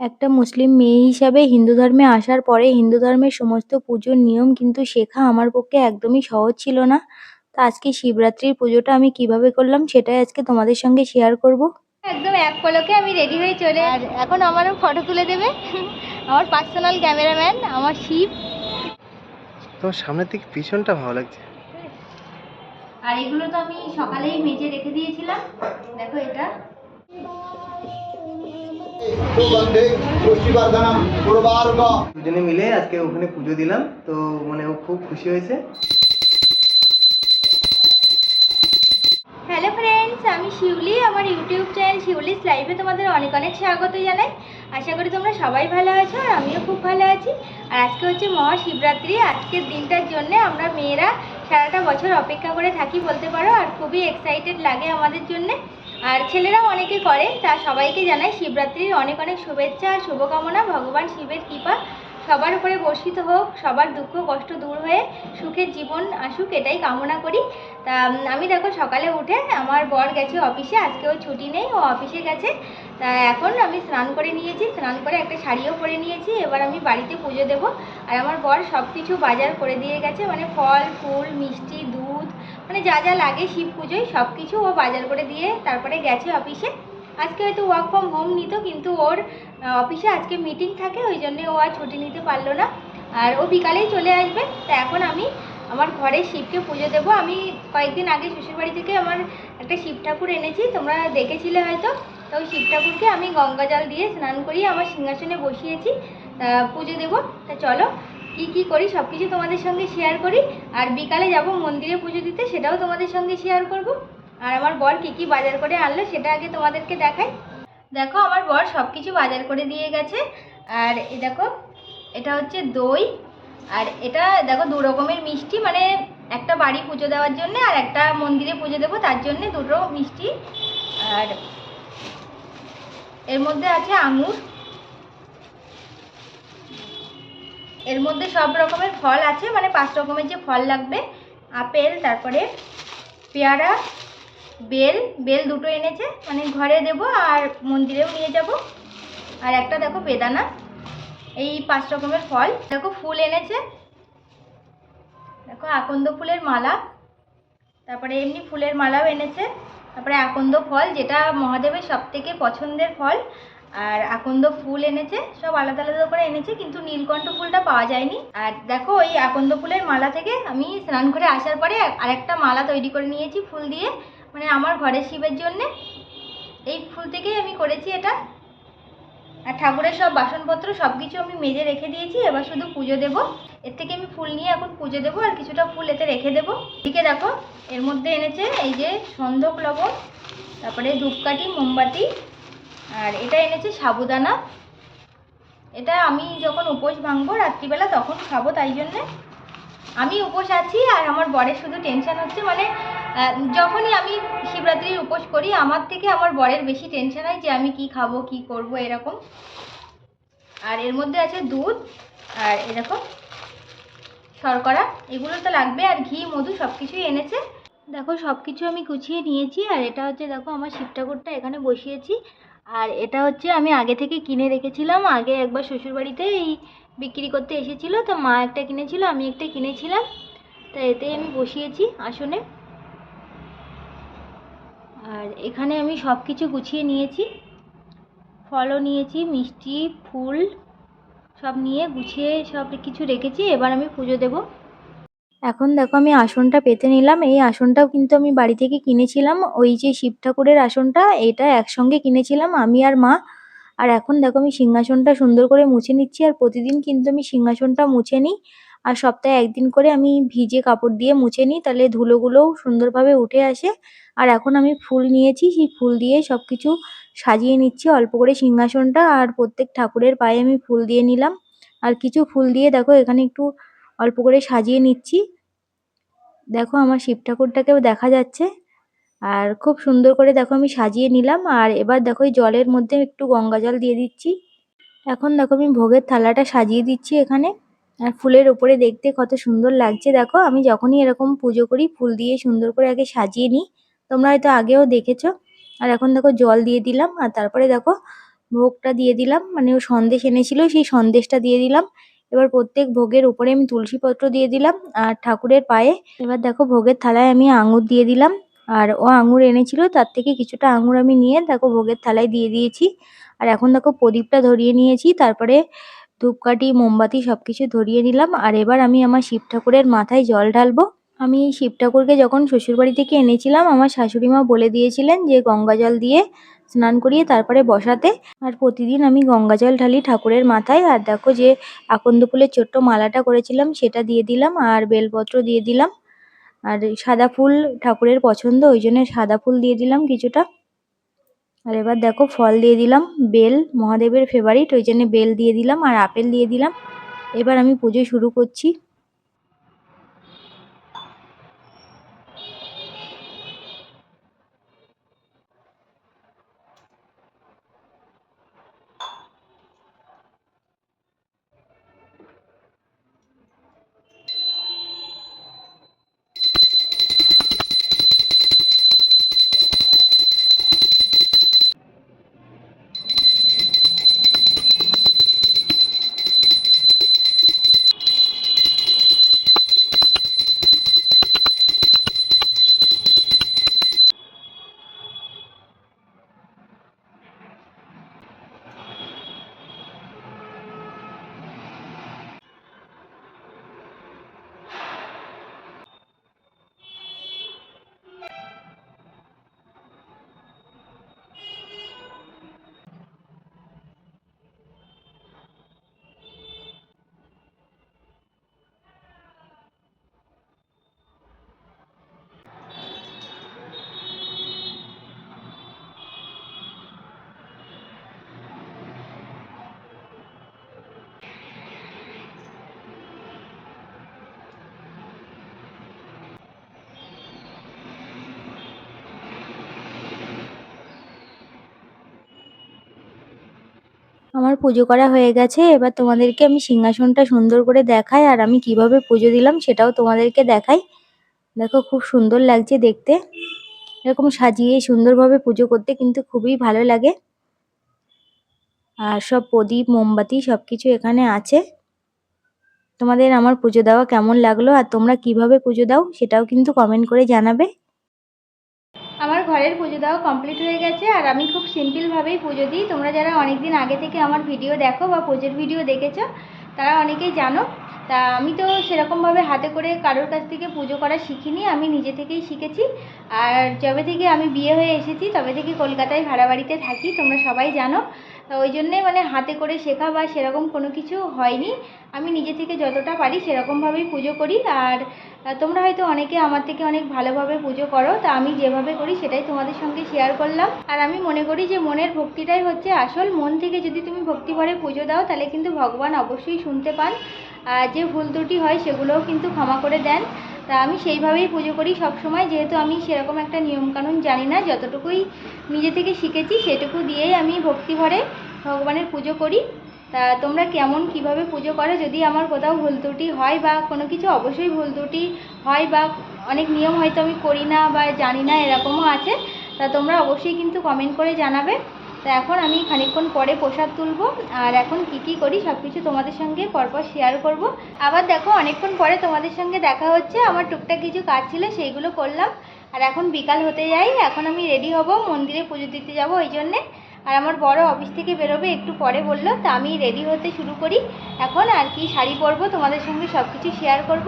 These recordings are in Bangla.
একটা মুসলিম মেয়ে হিসাবে হিন্দু ধর্মে আসার পরে হিন্দু ধর্মের সমস্ত পুজোর নিয়ম কিন্তু শেখা আমার পক্ষে একদমই সহজ ছিল না। তো আজকে শিবরাত্রির পুজোটা আমি কীভাবে করলাম সেটাই আজকে তোমাদের সঙ্গে শেয়ার করব। একদম এক পলকে আমি রেডি হয়ে চলে আর এখন আমারও ফটো তুলে দেবে। আমার পার্সোনাল ক্যামেরাম্যান আমার শিব। তোমার সামনের দিকে পিছনটা ভালো লাগছে। আর এগুলো তো আমি সকালেই মেজে রেখে দিয়েছিলাম। দেখো এটা। দুজনে মিলে আজকে ওখানে পুজো দিলাম তো মানে ও খুব খুশি হয়েছে। হ্যালো ফ্রেন্ডস আমি শিউলি আমার ইউটিউব চ্যানেল শিউলিস লাইভে তোমাদের অনেক অনেক স্বাগত জানাই। আশা করি তোমরা সবাই ভালো আছো আর আমিও খুব ভালো আছি। আর আজকে হচ্ছে মহাশিবরাত্রি আজকের দিনটার জন্য আমরা মেয়েরা সারাটা বছর অপেক্ষা করে থাকি বলতে পারো আর খুবই এক্সাইটেড লাগে আমাদের জন্যে। আর ছেলেরাও অনেকে করে, তা সবাইকে জানাই শিবরাত্রির অনেক অনেক শুভেচ্ছা আর শুভকামনা। ভগবান শিবের কৃপা সবার উপরে বর্ষিত হোক, সবার দুঃখ কষ্ট দূর হয়ে সুখের জীবন আসুক, এটাই কামনা করি। তা আমি দেখো সকালে উঠে আমার বর গেছে অফিসে, আজকে ও ছুটি নেই, ও অফিসে গেছে। তা এখন আমি স্নান করে নিয়েছি, স্নান করে একটা শাড়িও পরে নিয়েছি, এবার আমি বাড়িতে পুজো দেব। আর আমার বর সব কিছু বাজার করে দিয়ে গেছে মানে ফল, ফুল, মিষ্টি, দুধ মানে যা যা লাগে শিব পুজোয় সব কিছু ও বাজার করে দিয়ে তারপরে গেছে অফিসে। আজকে হয়তো ওয়ার্ক ফ্রম হোম নিত, কিন্তু ওর অফিসে আজকে মিটিং থাকে, ওই জন্য ও আর ছুটি নিতে পারল না। আর ও বিকালেই চলে আসবে, তা এখন আমি আমার ঘরে শিবকে পুজো দেবো। আমি কয়েকদিন আগে শ্বশুরবাড়ি থেকে আমার একটা শিব ঠাকুর এনেছি, তোমরা দেখেছিলে হয়তো। তো ওই শিব ঠাকুরকে আমি গঙ্গা জল দিয়ে স্নান করিয়ে আমার সিংহাসনে বসিয়েছি, তা পুজো দেবো। তা চলো কি কি করি সব কিছু তোমাদের সঙ্গে শেয়ার করি। আর বিকালে যাব মন্দিরে পুজো দিতে, সেটাও তোমাদের সঙ্গে শেয়ার করব। আর আমার বর কি কি বাজার করে আনলো, সেটা আগে তোমাদেরকে দেখাই। দেখো, আমার বর সব কিছু বাজার করে দিয়ে গেছে। আর এ দেখো, এটা হচ্ছে দই। আর এটা দেখো, দু রকমের মিষ্টি মানে একটা বাড়ি পুজো দেওয়ার জন্য আর একটা মন্দিরে পুজো দেবো, তার জন্য দুটো মিষ্টি। আর এর মধ্যে আছে আঙুর। এর মধ্যে সব রকমের ফল আছে মানে পাঁচ রকমের যে ফল লাগবে, আপেল, তারপরে পেয়ারা, বেল বেল দুটো এনেছে মানে ঘরে দেব আর মন্দিরেও নিয়ে যাব। আর একটা দেখো বেদানা, এই পাঁচ রকমের ফল। দেখো ফুল এনেছে, দেখো আকন্দ ফুলের মালা, তারপরে এমনি ফুলের মালাও এনেছে, তারপরে আকন্দ ফল, যেটা মহাদেবের সব থেকে পছন্দের ফল। আর আকন্দ ফুল এনেছে, সব আলাদা আলাদা করে এনেছে, কিন্তু নীলকণ্ঠ ফুলটা পাওয়া যায়নি। আর দেখো, ওই আকন্দ ফুলের মালা থেকে আমি স্নান করে আসার পরে আরেকটা মালা তৈরি করে নিয়েছি ফুল দিয়ে মানে আমার ঘরের শিবের জন্যে। এই ফুল থেকেই আমি করেছি এটা। আর ঠাকুরের সব বাসনপত্র সব কিছু আমি মেজে রেখে দিয়েছি, এবার শুধু পুজো দেব। এর থেকে আমি ফুল নিয়ে এখন পুজো দেবো, আর কিছুটা ফুল এতে রেখে দেবো। এদিকে দেখো, এর মধ্যে এনেছে এই যে সন্ধক লবণ, তারপরে ধূপকাঠি, মোমবাতি আর এটা এনেছে সাবুদানা। এটা আমি যখন উপোস ভাঙবো রাত্রিবেলা তখন খাব, তাই জন্যে আমি উপোস আছি আর আমার বরের শুধু টেনশান হচ্ছে মানে যখনই আমি শিবরাত্রির উপোস করি, আমার থেকে আমার বরের বেশি টেনশান হয় যে আমি কি খাব, কি করব, এরকম। আর এর মধ্যে আছে দুধ আর এরকম শর্করা, এগুলো তো লাগবে আর ঘি, মধু সব কিছুই এনেছে। দেখো সব কিছু আমি গুছিয়ে নিয়েছি আর এটা হচ্ছে, দেখো আমার শিব ঠাকুরটা এখানে বসিয়েছি। আর এটা হচ্ছে আমি আগে থেকে কিনে রেখেছিলাম। আগে একবার শ্বশুরবাড়িতে এই বিক্রি করতে এসেছিল। তো মা একটা কিনেছিল, আমি একটা কিনেছিলাম। তা এতে আমি বসিয়েছি আসনে। আর এখানে আমি সব কিছু গুছিয়ে নিয়েছি। ফলও নিয়েছি, মিষ্টি, ফুল সব নিয়ে গুছিয়ে সব কিছু রেখেছি। এবার আমি পুজো দেব। এখন দেখো আমি আসনটা পেতে নিলাম। এই আসনটাও কিন্তু আমি বাড়ি থেকে কিনেছিলাম। ওই যে শিব ঠাকুরের আসনটা, এটা একসঙ্গে কিনেছিলাম, আমি আর মা। আর এখন দেখো আমি সিংহাসনটা সুন্দর করে মুছে নিচ্ছি আর প্রতিদিন কিন্তু আমি সিংহাসনটা মুছে নিই। আর সপ্তাহে একদিন করে আমি ভিজে কাপড় দিয়ে মুছে নিই, তাহলে ধুলোগুলোও সুন্দরভাবে উঠে আসে। আর এখন আমি ফুল নিয়েছি, সেই ফুল দিয়ে সব কিছু সাজিয়ে নিচ্ছি, অল্প করে সিংহাসনটা। আর প্রত্যেক ঠাকুরের পায়ে আমি ফুল দিয়ে নিলাম। আর কিছু ফুল দিয়ে দেখো এখানে একটু অল্প করে সাজিয়ে নিচ্ছি। দেখো আমার শিব ঠাকুরটাকেও দেখা যাচ্ছে। আর খুব সুন্দর করে দেখো আমি সাজিয়ে নিলাম। আর এবার দেখো এই জলের মধ্যে একটু গঙ্গা জল দিয়ে দিচ্ছি। এখন দেখো আমি ভোগের থালাটা সাজিয়ে দিচ্ছি এখানে। আর ফুলের ওপরে দেখতে কত সুন্দর লাগছে। দেখো আমি যখনই এরকম পুজো করি, ফুল দিয়ে সুন্দর করে আগে সাজিয়ে নিই। তোমরা হয়তো আগেও দেখেছ। আর এখন দেখো জল দিয়ে দিলাম। আর তারপরে দেখো ভোগটা দিয়ে দিলাম। মানে ও সন্দেশ এনেছিল, সেই সন্দেশটা দিয়ে দিলাম। এবার প্রত্যেক ভোগের উপরে আমি তুলসী পত্র দিয়ে দিলাম আর ঠাকুরের পায়ে এবার দেখো ভোগের থালায় আমি আঙুর দিয়ে দিলাম। আর ও আঙুর এনেছিল, তার থেকে কিছুটা আঙুর আমি নিয়ে দেখো ভোগের থালায় দিয়ে দিয়েছি। আর এখন দেখো প্রদীপটা ধরিয়ে নিয়েছি, তারপরে ধূপকাঠি, মোমবাতি সব কিছু ধরিয়ে নিলাম। আর এবার আমি আমার শিব ঠাকুরের মাথায় জল ঢালবো। আমি শিব ঠাকুরকে যখন শ্বশুরবাড়ি থেকে এনেছিলাম, আমার শাশুড়ি মা বলে দিয়েছিলেন যে গঙ্গা জল দিয়ে স্নান করিয়ে তারপরে বসাতে। আর প্রতিদিন আমি গঙ্গা জল ঢালি ঠাকুরের মাথায়। আর দেখো যে আকন্দ ফুলের ছোট্ট মালাটা করেছিলাম, সেটা দিয়ে দিলাম আর বেলপত্র দিয়ে দিলাম। আর সাদা ফুল ঠাকুরের পছন্দ, ওই জন্য সাদা ফুল দিয়ে দিলাম কিছুটা। আর এবার দেখো ফল দিয়ে দিলাম, বেল মহাদেবের ফেভারিট ওই জন্য বেল দিয়ে দিলাম আর আপেল দিয়ে দিলাম। এবার আমি পুজো শুরু করছি। আমার পুজো করা হয়ে গেছে, এবার তোমাদেরকে আমি সিংহাসনটা সুন্দর করে দেখাই, আর আমি কীভাবে পুজো দিলাম সেটাও তোমাদেরকে দেখাই। দেখো খুব সুন্দর লাগছে দেখতে। এরকম সাজিয়ে সুন্দরভাবে পুজো করতে কিন্তু খুবই ভালো লাগে। আর সব প্রদীপ, মোমবাতি সব কিছু এখানে আছে। তোমাদের আমার পুজো দেওয়া কেমন লাগল, আর তোমরা কীভাবে পুজো দাও সেটাও কিন্তু কমেন্ট করে জানাবে। আমার ঘরের পুজো দেওয়া কমপ্লিট হয়ে গেছে আর আমি খুব সিম্পলভাবেই পুজো দিই। তোমরা যারা অনেক দিন আগে থেকে আমার ভিডিও দেখো বা পুজোর ভিডিও দেখেছ, তারা অনেকেই জানো। তা আমি তো সেরকমভাবে হাতে করে কারোর কাছ থেকে পুজো করা শিখিনি, আমি নিজে থেকেই শিখেছি। আর যবে থেকে আমি বিয়ে হয়ে এসেছি, তবে থেকে কলকাতায় ভাড়া বাড়িতে থাকি, তোমরা সবাই জানো। ওই জন্যে মানে হাতে করে শেখা বা সেরকম কোনো কিছু হয়নি। আমি নিজে থেকে যতটা পারি সেরকমভাবেই পুজো করি। আর তোমরা হয়তো অনেকে আমার থেকে অনেক ভালোভাবে পুজো করো। তা আমি যেভাবে করি সেটাই তোমাদের সঙ্গে শেয়ার করলাম। আর আমি মনে করি যে মনের ভক্তিটাই হচ্ছে আসল। মন থেকে যদি তুমি ভক্তি ভরে পুজো দাও তাহলে কিন্তু ভগবান অবশ্যই শুনতে পান। আর যে ভুল ত্রুটি হয় সেগুলোও কিন্তু ক্ষমা করে দেন। তা আমি সেইভাবেই পুজো করি। সব সময় যেহেতু আমি সেরকম একটা নিয়মকানুন জানি না, যতটুকুই নিজে থেকে শিখেছি সেটুকু দিয়েই আমি ভক্তি ভরে ভগবানের পুজো করি। তা তোমরা কেমন, কীভাবে পুজো করো? যদি আমার কোথাও ভুল ত্রুটি হয় বা কোনো কিছু অবশ্যই ভুল ত্রুটি হয় বা অনেক নিয়ম হয়তো আমি করি না বা জানি না, এরকমও আছে, তা তোমরা অবশ্যই কিন্তু কমেন্ট করে জানাবে। তা এখন আমি খানিকক্ষণ পরে প্রসাদ তুলবো, আর এখন কি কি করি সব কিছু তোমাদের সঙ্গে পরপর শেয়ার করব। আবার দেখো, অনেকক্ষণ পরে তোমাদের সঙ্গে দেখা হচ্ছে, আমার টুকটাক কিছু কাজ ছিল, সেইগুলো করলাম। আর এখন বিকাল হতে যাই, এখন আমি রেডি হব, মন্দিরে পুজো দিতে যাব ওই জন্যে। আর আমার বড় অফিস থেকে বেরোবে একটু পরে বলল, তা আমি রেডি হতে শুরু করি। এখন আর কি শাড়ি পরবো, তোমাদের সঙ্গে সব কিছু শেয়ার করব।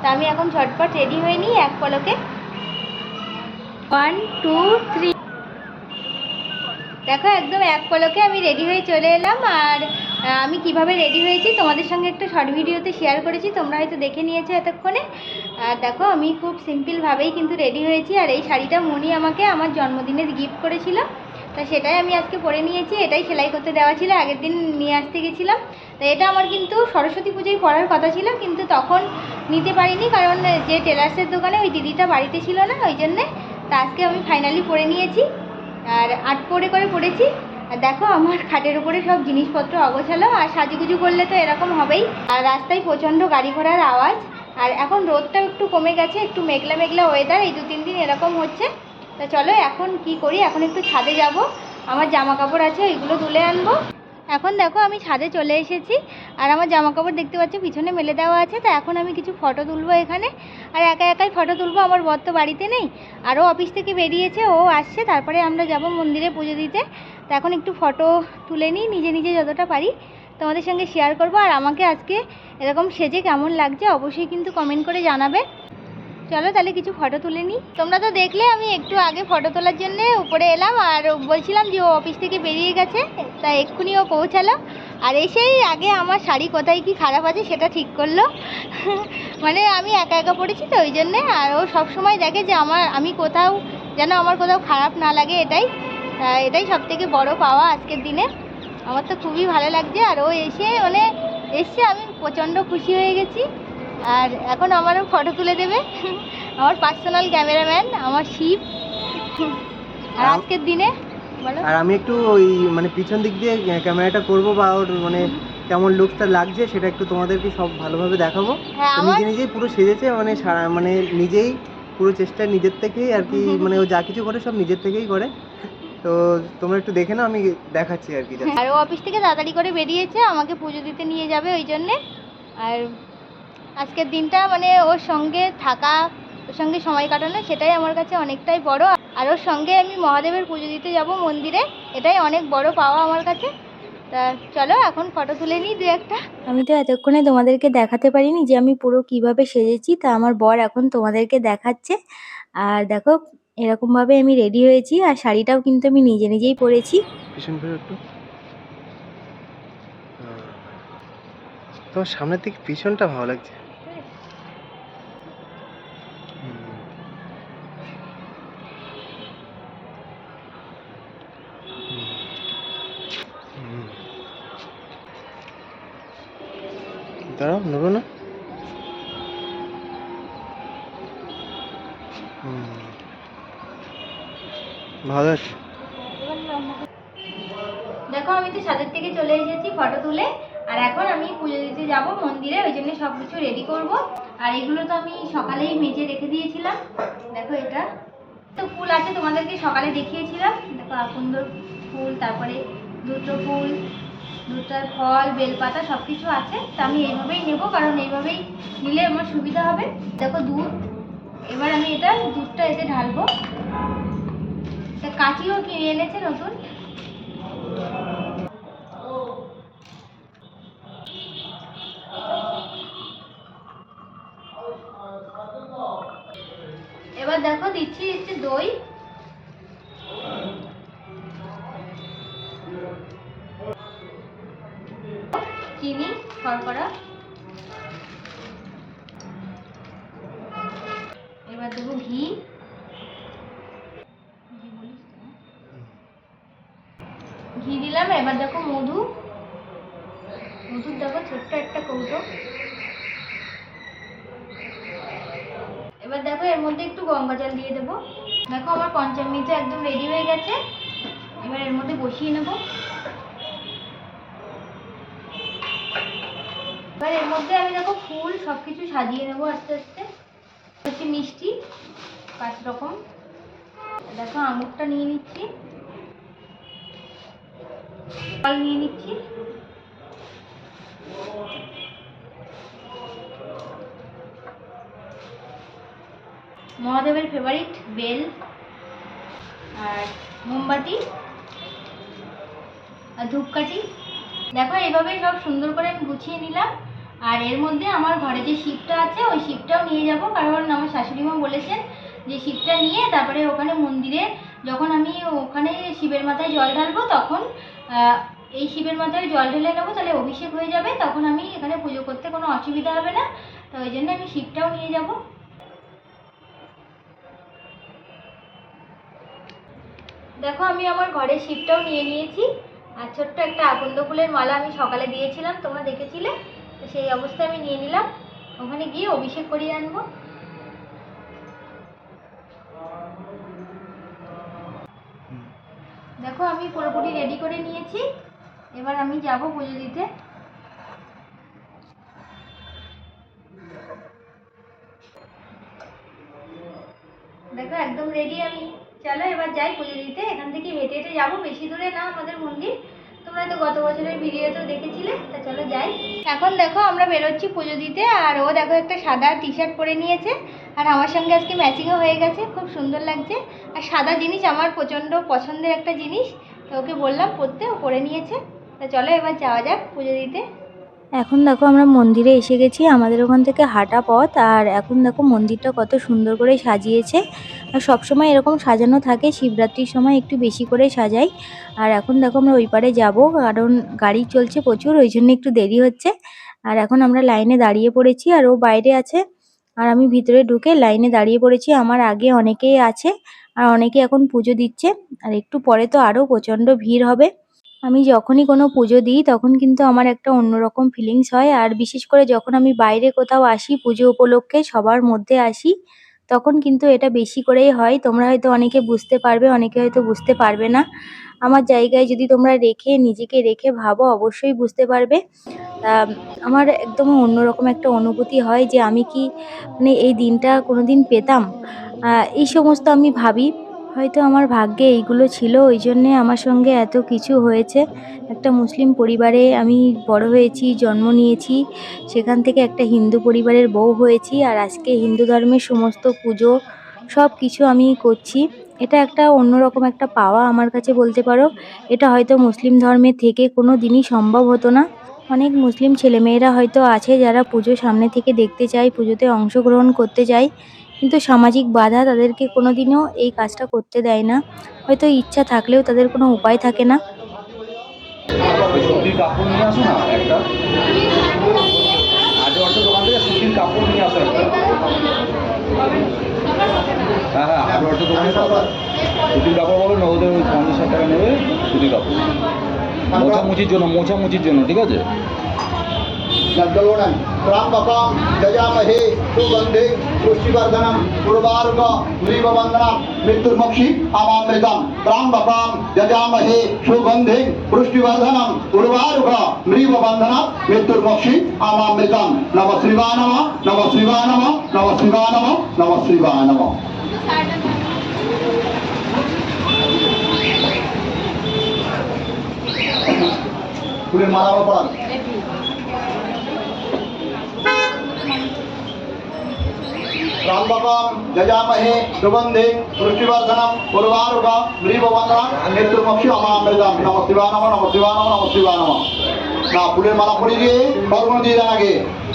তা আমি এখন ঝটপট রেডি হয়ে নিই এক পলকে। ওয়ান টু থ্রি দেখো, একদম এক পলকে আমি রেডি হয়ে চলে এলাম আর আমি কীভাবে রেডি হয়েছি তোমাদের সঙ্গে একটা শর্ট ভিডিওতে শেয়ার করেছি, তোমরা হয়তো দেখে নিয়েছো এতক্ষণে। আর দেখো, আমি খুব সিম্পলভাবেই কিন্তু রেডি হয়েছি আর এই শাড়িটা মনি আমাকে আমার জন্মদিনে গিফট করেছিল। তা সেটাই আমি আজকে পরে নিয়েছি, এটাই সেলাই করতে দেওয়া ছিল, আগের দিন নিয়ে আসতে গেছিলাম। তো এটা আমার কিন্তু সরস্বতী পুজোয় পরার কথা ছিল, কিন্তু তখন নিতে পারিনি কারণ যে টেলার্সের দোকানে ওই দিদিটা বাড়িতে ছিল না, ওই জন্যে তা আজকে আমি ফাইনালি পরে নিয়েছি। আর আট পরে করে পড়েছি আর দেখো, আমার খাটের উপরে সব জিনিসপত্র অগোছালো, আর সাজুগুজু করলে তো এরকম হবেই। আর রাস্তায় প্রচণ্ড গাড়ি ঘোড়ার আওয়াজ। আর এখন রোদটাও একটু কমে গেছে, একটু মেঘলা মেঘলা ওয়েদার এই দু তিন দিন এরকম হচ্ছে। তা চলো, এখন কি করি? এখন একটু ছাদে যাব। আমার জামা কাপড় আছে, ওইগুলো তুলে আনব। এখন দেখো আমি ছাদে চলে এসেছি, আর আমার জামা কাপড় দেখতে পাচ্ছ, পিছনে মেলে দেওয়া আছে, তো এখন আমি কিছু ফটো তুলবো এখানে। আর একা একাই ফটো তুলবো, আমার বর তো বাড়িতে নেই আরও অফিস থেকে বেরিয়েছে, ও আসছে, তারপরে আমরা যাব মন্দিরে পুজো দিতে। তো এখন একটু ফটো তুলে নিই, নিজে নিজে যতটা পারি, তোমাদের সঙ্গে শেয়ার করব। আর আমাকে আজকে এরকম সেজে কেমন লাগছে, অবশ্যই কিন্তু কমেন্ট করে জানাবে। চলো তাহলে কিছু ফটো তুলে নিই তোমরা তো দেখলে, আমি একটু আগে ফটো তোলার জন্য উপরে এলাম আর বলছিলাম যে ও অফিস থেকে বেরিয়ে গেছে, তা এক্ষুনি ও পৌঁছালো। আর এসেই আগে আমার শাড়ি কোথায় কি খারাপ আছে সেটা ঠিক করল। মানে আমি একা একা পড়েছি তো ওই জন্যে, আর ও সব সময় দেখে যে আমার, আমি কোথাও যেন আমার কোথাও খারাপ না লাগে এটাই। এটাই সব থেকে বড় পাওয়া আজকের দিনে। আমার তো খুবই ভালো লাগছে, আর ও এসে মানে এসছে আমি প্রচণ্ড খুশি হয়ে গেছি। আর এখন আমারও ফটো তুলে দেবে। আমার পার্সোনাল ক্যামেরাম্যান আমার শিব। আর আজকের দিনে আর আমি একটু ওই মানে পিছন দিক দিয়ে ক্যামেরাটা করব বা ওর মানে কেমন লুকসটা লাগছে সেটা একটু তোমাদেরকে সব ভালোভাবে দেখাবো। হ্যাঁ নিজে নিজেই পুরো সেজেছে মানে সারা মানে নিজেই পুরো চেষ্টা নিজের থেকেই আর কি মানে ও যা কিছু করে সব নিজের থেকেই করে। তো তোমরা একটু দেখে নাও আমি দেখাচ্ছি আর কি just। আর ও অফিস থেকে তাড়াতাড়ি করে বেরিয়েছে আমাকে পুজো দিতে নিয়ে যাবে ওই জন্যে। আর আজকের দিনটা মানে ওর সঙ্গে থাকা ওর সঙ্গে সময় কাটানো সেটাই আমার কাছে অনেকটাই বড়। আর ওর সঙ্গে আমি মহাদেবের পুজো দিতে যাব মন্দিরে এটাই অনেক বড় পাওয়া আমার কাছে। তা চলো এখন ফটো তুলে নিই দু একটা। আমি তো এতক্ষণে তোমাদেরকে দেখাতে পারিনি যে আমি পুরো কীভাবে সেজেছি তা আমার বর এখন তোমাদেরকে দেখাচ্ছে। আর দেখো এরকমভাবে আমি রেডি হয়েছি আর শাড়িটাও কিন্তু আমি নিজে নিজেই পরেছি। তোমার সামনের দিকে পিছনটা ভালো লাগছে। দাঁড়াও, নেব না? ভালো আছে। দেখো, আমি তো ছাদের থেকে চলে এসেছি ফটো তুলে, আর এখন আমি পুজো দিতে যাব মন্দিরে, ওই জন্য সব কিছু রেডি করব। আর এগুলো তো আমি সকালেই মেজে রেখে দিয়েছিলাম। দেখো এটা। তো ফুল আছে তোমাদেরকে সকালে দেখিয়েছিলাম। দেখো সুন্দর ফুল, তারপরে দুটো ফুল দুটার ফল, বেলপাতা সব কিছু আছে, তো আমি এইভাবেই নেব, কারণ এইভাবেই নিলে আমার সুবিধা হবে। দেখো দুধ, এবার আমি এটা দুধটা এতে ঢালবো। তা কাঁচিও কিনে এনেছে নতুন। এবার দেখো দিচ্ছি হচ্ছে দই। শর্করা এবার দেবো ঘি। ঘি দিলাম, এবার দেখো মধু। মধুর দেখো ছোট্ট একটা কৌটো। এবার দেখো এর মধ্যে একটু গঙ্গা জল দিয়ে দেবো। দেখো আমার পঞ্চামৃত একদম রেডি হয়ে গেছে। এবার এর মধ্যে বসিয়ে নেব। এবার এর মধ্যে আমি দেখো ফুল সব কিছু সাজিয়ে নেব আস্তে আস্তে। হচ্ছে মিষ্টি, পাঁচ রকম। দেখো আঙুরটা নিয়ে নিচ্ছি। ফল নিয়ে নিচ্ছি। মহাদেবের ফেভারিট বেল আর মোমবাতি আর ধূপকাঠি। দেখো এইভাবেই সব সুন্দর করে আমি গুছিয়ে নিলাম। আর এর মধ্যে আমার ঘরে যে শিবটা আছে, ওই শিবটাও নিয়ে যাব। কারণ আমার শাশুড়ি মা বলেছেন যে শিবটা নিয়ে তারপরে ওখানে মন্দিরে যখন আমি ওখানে শিবের মাথায় জল ঢালবো, তখন এই শিবের মাথায় জল ঢেলে নেব, তাহলে অভিষেক হয়ে যাবে। তখন আমি এখানে পুজো করতে কোনো অসুবিধা হবে না। তো ওই জন্য আমি শিবটাও নিয়ে যাব। দেখো, আমি আমার ঘরের শিবটাও নিয়ে নিয়েছি। আর ছোট্ট একটা আকন্দ ফুলের মালা আমি সকালে দিয়েছিলাম, তোমরা দেখেছিলে? তো সেই অবস্থায় আমি নিয়ে নিলাম। ওখানে গিয়ে অভিষেক করিয়ে আনব। দেখো, আমি পুরোপুরি রেডি করে নিয়েছি। এবার আমি যাব পুজো দিতে। দেখো, একদম রেডি আমি। চলো, এবার যাই পুজো দিতে। এখান থেকে হেঁটে হেঁটে যাব। বেশি দূরে না আমাদের মন্দির। তোমরা তো গত বছরের ভিডিওতেও দেখেছিলে, তা চলো যাই। এখন দেখো আমরা বেরোচ্ছি পুজো দিতে, আর ও দেখো একটা সাদা টি শার্ট পরে নিয়েছে, আর আমার সঙ্গে আজকে ম্যাচিংও হয়ে গেছে, খুব সুন্দর লাগছে। আর সাদা জিনিস আমার প্রচণ্ড পছন্দের একটা জিনিস, তো ওকে বললাম পরতে, ও পরে নিয়েছে। তা চলো এবার যাওয়া যাক পুজো দিতে। এখন দেখো আমরা মন্দিরে এসে গেছি, আমাদের ওখান থেকে হাঁটা পথ, আর এখন দেখো মন্দিরটা কত সুন্দর করে সাজিয়েছে। আর সবসময় এরকম সাজানো থাকে, শিবরাত্রির সময় একটু বেশি করে সাজাই। আর এখন দেখো আমরা ওই পারে যাব, কারণ গাড়ি চলছে প্রচুর, ওই জন্য একটু দেরি হচ্ছে। আর এখন আমরা লাইনে দাঁড়িয়ে পড়েছি, আর ও বাইরে আছে। আর আমি ভিতরে ঢুকে লাইনে দাঁড়িয়ে পড়েছি, আমার আগে অনেকেই আছে, আর অনেকে এখন পুজো দিচ্ছে। আর একটু পরে তো আরও প্রচণ্ড ভিড় হবে। আমি যখনই কোনো পুজো দিই, তখন কিন্তু আমার একটা অন্যরকম ফিলিংস হয়। আর বিশেষ করে যখন আমি বাইরে কোথাও আসি, পুজো উপলক্ষে সবার মধ্যে আসি, তখন কিন্তু এটা বেশি করেই হয়। তোমরা হয়তো অনেকে বুঝতে পারবে, অনেকে হয়তো বুঝতে পারবে না। আমার জায়গায় যদি তোমরা রেখে, নিজেকে রেখে ভাবো, অবশ্যই বুঝতে পারবে। আমার একদম অন্যরকম একটা অনুভূতি হয় যে আমি কি মানে এই দিনটা কোনো দিন পেতাম এই সমস্ত আমি ভাবি। হয়তো আমার ভাগ্যে এইগুলো ছিল, ওই জন্যে আমার সঙ্গে এত কিছু হয়েছে। একটা মুসলিম পরিবারে আমি বড় হয়েছি, জন্ম নিয়েছি। সেখান থেকে একটা হিন্দু পরিবারের বউ হয়েছি আর আজকে হিন্দু ধর্মের সমস্ত পুজো সব কিছু আমি করছি। এটা একটা অন্যরকম একটা পাওয়া আমার কাছে বলতে পারো। এটা হয়তো মুসলিম ধর্মের থেকে কোনো দিনই সম্ভব হতো না। অনেক মুসলিম ছেলেমেয়েরা হয়তো আছে যারা পুজো সামনে থেকে দেখতে চায়, পুজোতে অংশগ্রহণ করতে চায়। কিন্তু সামাজিক বাধা তাদেরকে কোনো দিনও এই কাজটা করতে দেয় না। হয়তো ইচ্ছা থাকলেও তাদের কোনো উপায় থাকে না। হ্যাঁ হ্যাঁ জন্য, ঠিক আছে? नद्दलोणं त्र्यम्बकं यजामहे सुगन्धिं पुष्टिवर्धनं उर्वारुक ग्रीववन्दनं मृत्युर्मक्षि अमामृतं त्र्यम्बकं यजामहे सुगन्धिं पुष्टिवर्धनं उर्वारुक ग्रीववन्दनं मृत्युर्मक्षि अमामृतं नमः शिवाय नमः नमः शिवाय नमः नमः शिवाय नमः नमः शिवाय नमः ফুলের মালা পড়ান రాంబాబాం সুগন্ধে సుగంధే పుష్టివర్ధనం పురవారుగ మ్రీభవందనం నేత్రమక్షి అమామృతం నమ శివానమ నమ శివానమ নম শিবানম না ফুলের মালা পরিয়ে ফলগুলো দিয়ে দেন আগে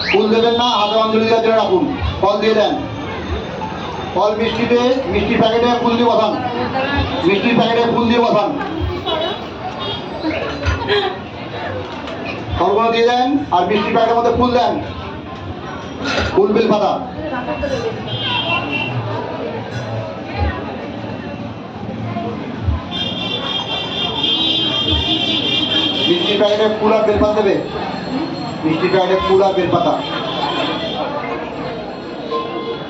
ফুল দেবেন না হাতে অঞ্জলি দিয়ে দিলে রাখুন ফল দিয়ে দেন ফল মিষ্টিতে মিষ্টির প্যাকেটে ফুল দিয়ে বসান মিষ্টির প্যাকেটে ফুল দিয়ে বসান ফলগুলো দিয়ে দেন আর মিষ্টির প্যাকেটের মধ্যে ফুল দেন ফুল বিল পাতা মিষ্টি প্যাকেটে আর বেলপাতা দেবে। মিষ্টি প্যাকেটে আর বেলপাতা।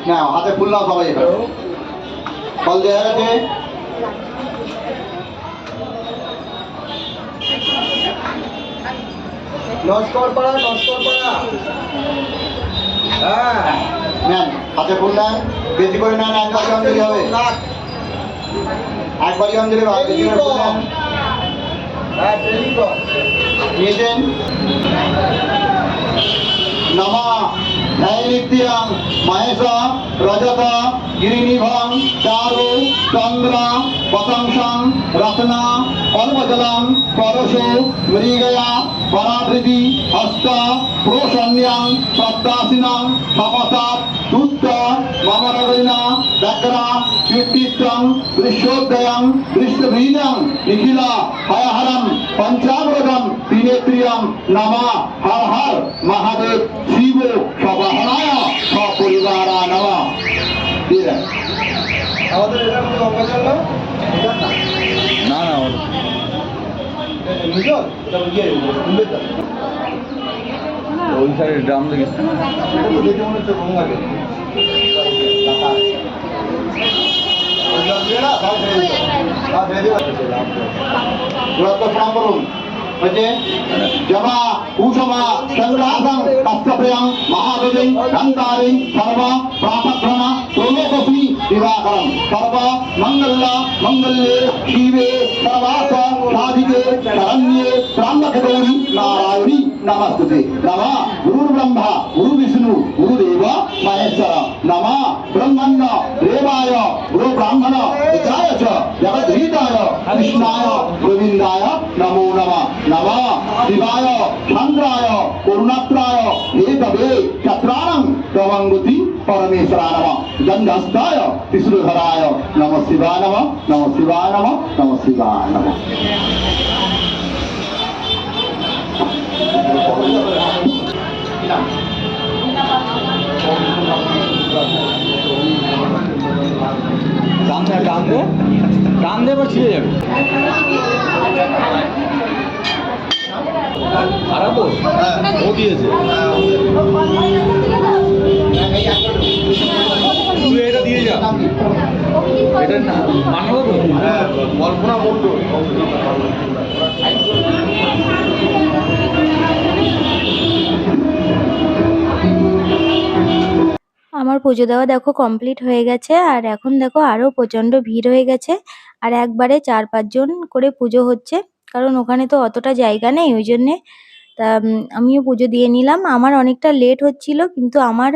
না, হাতে ফুল নাও সবাই এবার। ফল দেওয়া গেছে। নস্কর পাড়া নস্কর পাড়া। হ্যাঁ। নেন, হাতে ফুল নেন, বেশি করে নেন একবারই অঞ্জলি হবে। একবারই অঞ্জলি নিয়েছেন? নমা নৈনিত্যং মহেশ, রজত গিরিনিভং চারু, চন্দ্র পতংসং রত্ন অল্পজলং পরশু, মৃগয়া, পরাবৃতি, হস্ত প্রসন্যাং পদ্মাসিনাং সপসাৎ তুত্ত মমরগৈন ব্যগ্র কীর্তিত্বং দৃশ্যোদয়ং দৃষ্টবীজং নিখিল হয়হরম পঞ্চামৃতম ত্রিনেত্রিয়ম নমা হর হর মহাদেব শিব সবাহনায় সপরিবারা নম। আমাদের না না নিজল এটা ইয়ে কুম্ভের জল ওই সাইডে ড্রাম লেগেছে প্রণাম করুন వచ్చే జమ ఊషమ సగులాసం కష్టప్రయం మహావేదిం రంతారిం సర్వ ప్రాపక్రమ సోమోపి దివాకరం సర్వ మంగళ మంగళ్యే శివే సర్వాస సాధికే శరణ్యే త్రాంబకగౌరి నారాయణి নামাস্তুতে নামা গুরু ব্রহ্মা, গুরু বিষ্ণু, গুরু দেব, মহেশ্বর। নামা ব্রহ্মণ্য দেবায়, গুরু ব্রাহ্মণ হিতায় চ, জগদ্ধিতায়, কৃষ্ণায়, গোবিন্দায়, নমো নমা। নমা, শিবায় চন্দ্রায় করুণাত্রায় একবে চত্রাণং প্রবঙ্গতি পরমেশ্বরায় নম। দণ্ডস্থায় ত্রিশুরধরায় নম শিবা নম নম নম নম। দে টান দে টান দে এবার ছিঁড়ে যাবে। খারাপ তো ও দিয়েছে। তুই এটা দিয়ে যা। এটা না মানব তো কল্পনা মন্ডল আমার পুজো দেওয়া দেখো কমপ্লিট হয়ে গেছে, আর এখন দেখো আরও প্রচণ্ড ভিড় হয়ে গেছে, আর একবারে চার পাঁচজন করে পুজো হচ্ছে, কারণ ওখানে তো অতটা জায়গা নেই, ওই জন্যে, তা আমিও পুজো দিয়ে নিলাম। আমার অনেকটা লেট হচ্ছিল, কিন্তু আমার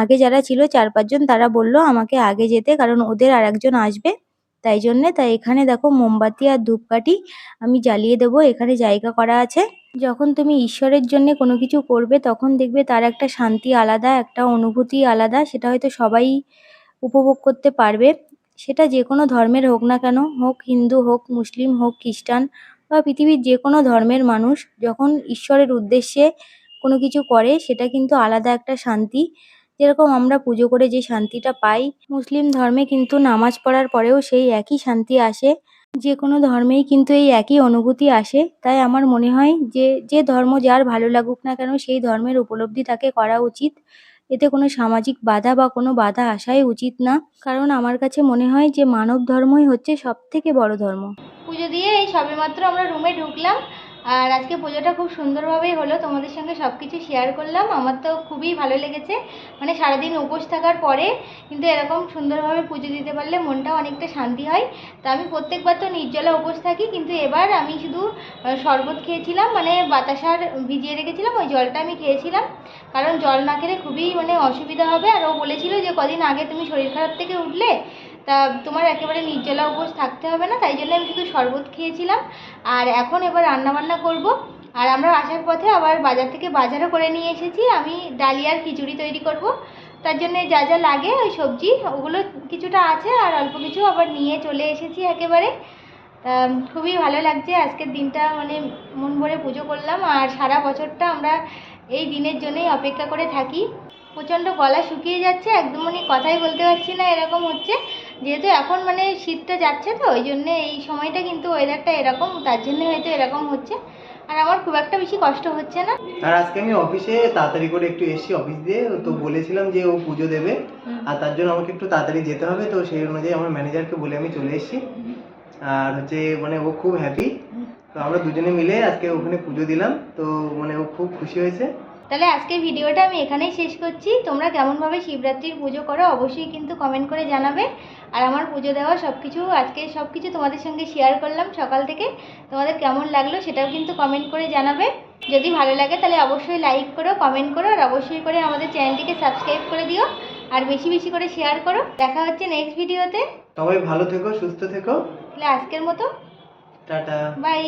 আগে যারা ছিল চার পাঁচজন, তারা বলল আমাকে আগে যেতে, কারণ ওদের আর একজন আসবে, তাই জন্যে, তাই এখানে দেখো মোমবাতি আর ধূপকাঠি আমি জ্বালিয়ে দেবো, এখানে জায়গা করা আছে। যখন তুমি ঈশ্বরের জন্য কোনো কিছু করবে, তখন দেখবে তার একটা শান্তি আলাদা, একটা অনুভূতি আলাদা, সেটা হয়তো সবাই উপভোগ করতে পারবে। সেটা যে কোনো ধর্মের হোক না কেন, হোক হিন্দু হোক, মুসলিম হোক, খ্রিস্টান বা পৃথিবীর যে কোনো ধর্মের মানুষ যখন ঈশ্বরের উদ্দেশ্যে কোনো কিছু করে, সেটা কিন্তু আলাদা একটা শান্তি। যেরকম আমরা পুজো করে যে শান্তিটা পাই, মুসলিম ধর্মে কিন্তু নামাজ পড়ার পরেও সেই একই শান্তি আসে। যে কোনো ধর্মেই কিন্তু এই একই অনুভূতি আসে। তাই আমার মনে হয় যে যে ধর্ম যার ভালো লাগুক না কেন, সেই ধর্মের উপলব্ধি তাকে করা উচিত। এতে কোনো সামাজিক বাধা বা কোনো বাধা আসাই উচিত না। কারণ আমার কাছে মনে হয় যে মানব ধর্মই হচ্ছে সব থেকে বড় ধর্ম। পুজো দিয়ে এই সবেমাত্র আমরা রুমে ঢুকলাম। আর আজকে পুজোটা খুব সুন্দরভাবেই হলো। তোমাদের সঙ্গে সব কিছু শেয়ার করলাম। আমার তো খুবই ভালো লেগেছে। মানে সারাদিন উপোস থাকার পরে কিন্তু এরকম সুন্দরভাবে পুজো দিতে পারলে মনটাও অনেকটা শান্তি হয়। তা আমি প্রত্যেকবার তো নির্জলা উপোস থাকি, কিন্তু এবার আমি শুধু শরবত খেয়েছিলাম। মানে বাতাসার ভিজিয়ে রেখেছিলাম, ওই জলটা আমি খেয়েছিলাম। কারণ জল না খেলে খুবই মানে অসুবিধা হবে। আর ও বলেছিল যে কদিন আগে তুমি শরীর খারাপ থেকে উঠলে তা তোমার একেবারে নির্জলা উপোস থাকতে হবে না, তাই জন্য আমি শুধু শরবত খেয়েছিলাম। আর এখন এবার রান্নাবান্না করব। আর আমরা আসার পথে আবার বাজার থেকে বাজারও করে নিয়ে এসেছি। আমি ডালিয়ার খিচুড়ি তৈরি করব। তার জন্য যা যা লাগে ওই সবজি, ওগুলো কিছুটা আছে আর অল্প কিছু আবার নিয়ে চলে এসেছি একেবারে। তা খুবই ভালো লাগছে। আজকের দিনটা মানে মন ভরে পুজো করলাম। আর সারা বছরটা আমরা এই দিনের জন্যই অপেক্ষা করে থাকি। প্রচণ্ড গলা শুকিয়ে যাচ্ছে, একদম মানে কথাই বলতে পারছি না, এরকম হচ্ছে। যেহেতু এখন মানে শীতটা যাচ্ছে তো ওই জন্যে এই সময়টা কিন্তু ওয়েদারটা এরকম তার জন্য হয়তো এরকম হচ্ছে। আর আমার খুব একটা বেশি কষ্ট হচ্ছে না। আর আজকে আমি অফিসে তাড়াতাড়ি করে একটু এসেছি অফিস দিয়ে তো বলেছিলাম যে ও পুজো দেবে। আর তার জন্য আমাকে একটু তাড়াতাড়ি যেতে হবে তো সেই অনুযায়ী আমার ম্যানেজারকে বলে আমি চলে এসেছি। আর হচ্ছে মানে ও খুব হ্যাপি তো আমরা দুজনে মিলে আজকে ওখানে পুজো দিলাম তো মানে ও খুব খুশি হয়েছে। তাহলে আজকের ভিডিওটা আমি এখানেই শেষ করছি। তোমরা কেমনভাবে শিবরাত্রির পুজো করো অবশ্যই কিন্তু কমেন্ট করে জানাবে। আর আমার পুজো দেওয়া সব কিছু আজকে সব কিছু তোমাদের সঙ্গে শেয়ার করলাম সকাল থেকে। তোমাদের কেমন লাগল সেটাও কিন্তু কমেন্ট করে জানাবে। যদি ভালো লাগে তাহলে অবশ্যই লাইক করো কমেন্ট করো আর অবশ্যই করে আমাদের চ্যানেলটিকে সাবস্ক্রাইব করে দিও। আর বেশি বেশি করে শেয়ার করো। দেখা হচ্ছে নেক্সট ভিডিওতে। সবাই ভালো থেকো সুস্থ থেকো। তাহলে আজকের মতো। টাটা। বাই